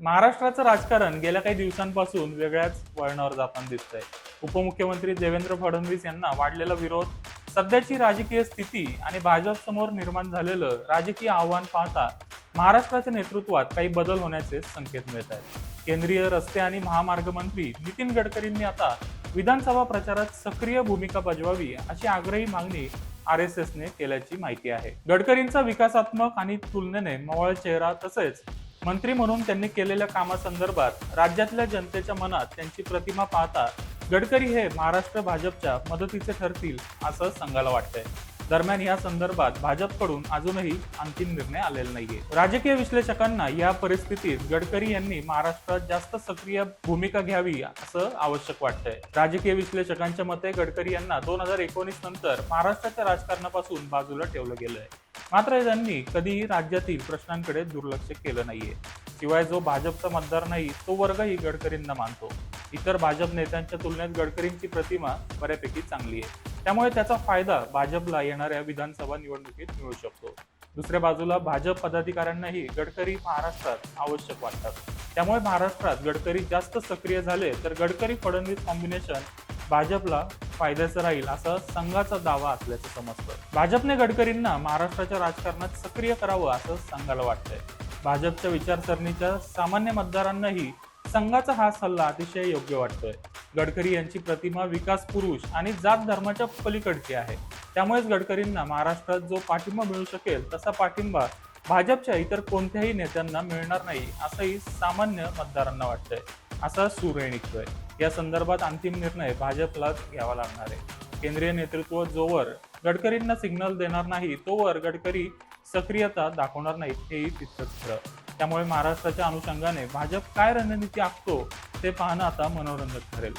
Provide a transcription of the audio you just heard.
महाराष्ट्राचं राजकारण गेल्या काही दिवसांपासून वेगळ्याच वळणावर जाताना दिसतंय. उपमुख्यमंत्री देवेंद्र फडणवीस यांना वाढलेला विरोध सध्याची राजकीय स्थिती आणि भाजप समोर निर्माण झालेलं राजकीय आव्हान पाहता महाराष्ट्राच्या नेतृत्वात काही बदल होण्याचे संकेत मिळत आहेत. केंद्रीय रस्ते आणि महामार्ग मंत्री नितीन गडकरींनी आता विधानसभा प्रचारात सक्रिय भूमिका बजवावी अशी आग्रही मागणी आर एस एसने केल्याची माहिती आहे. गडकरींचा विकासात्मक आणि तुलनेने मवाळ चेहरा तसेच मंत्री म्हणून त्यांनी केलेल्या कामासंदर्भात राज्यातल्या जनतेच्या मनात त्यांची प्रतिमा पाहता गडकरी हे महाराष्ट्र भाजपच्या मदतीचे ठरतील असं सांगायला वाटतंय. दरम्यान या संदर्भात भाजपकडून अजूनही अंतिम निर्णय आलेला नाहीये. राजकीय विश्लेषकांना या परिस्थितीत गडकरी यांनी महाराष्ट्रात जास्त सक्रिय भूमिका घ्यावी असं आवश्यक वाटतंय. राजकीय विश्लेषकांच्या मते गडकरी यांना दोन हजार एकोणीस नंतर महाराष्ट्राच्या राजकारणापासून बाजूला ठेवलं गेलंय. मात्र त्यांनी कधीही राज्यातील प्रश्नांकडे दुर्लक्ष केलं नाहीये. शिवाय जो भाजपचा मतदार नाही तो वर्गही गडकरींना मानतो. इतर भाजप नेत्यांच्या तुलनेत गडकरींची प्रतिमा बऱ्यापैकी चांगली आहे. त्यामुळे त्याचा फायदा भाजपला येणाऱ्या विधानसभा निवडणुकीत मिळू शकतो. दुसऱ्या बाजूला भाजप पदाधिकाऱ्यांनाही गडकरी महाराष्ट्रात आवश्यक वाटतात. त्यामुळे महाराष्ट्रात गडकरी जास्त सक्रिय झाले तर गडकरी फडणवीस कॉम्बिनेशन भाजपला फायद्याचं राहील असा संघाचा दावा असल्याचं समजतं. भाजपने गडकरींना महाराष्ट्राच्या राजकारणात सक्रिय करावं असं संघाला वाटतंय. भाजपच्या विचारसरणीच्या सामान्य मतदारांनाही संघाचा हा सल्ला अतिशय योग्य वाटतोय. गडकरी यांची प्रतिमा विकास पुरुष आणि जात धर्माच्या पलीकडची आहे. त्यामुळेच गडकरींना महाराष्ट्रात जो पाठिंबा मिळू शकेल तसा पाठिंबा भाजपच्या इतर कोणत्याही नेत्यांना मिळणार नाही असंही सामान्य मतदारांना वाटतंय. असा सूर्य निघतोय. या संदर्भात अंतिम निर्णय भाजपलाच घ्यावा लागणार आहे. केंद्रीय नेतृत्व जोवर गडकरींना सिग्नल देणार नाही तोवर गडकरी सक्रियता दाखवणार नाहीत हेही तितकंच खरं. त्यामुळे महाराष्ट्राच्या अनुषंगाने भाजप काय रणनीती आखतो ते पाहणं आता मनोरंजक ठरेल.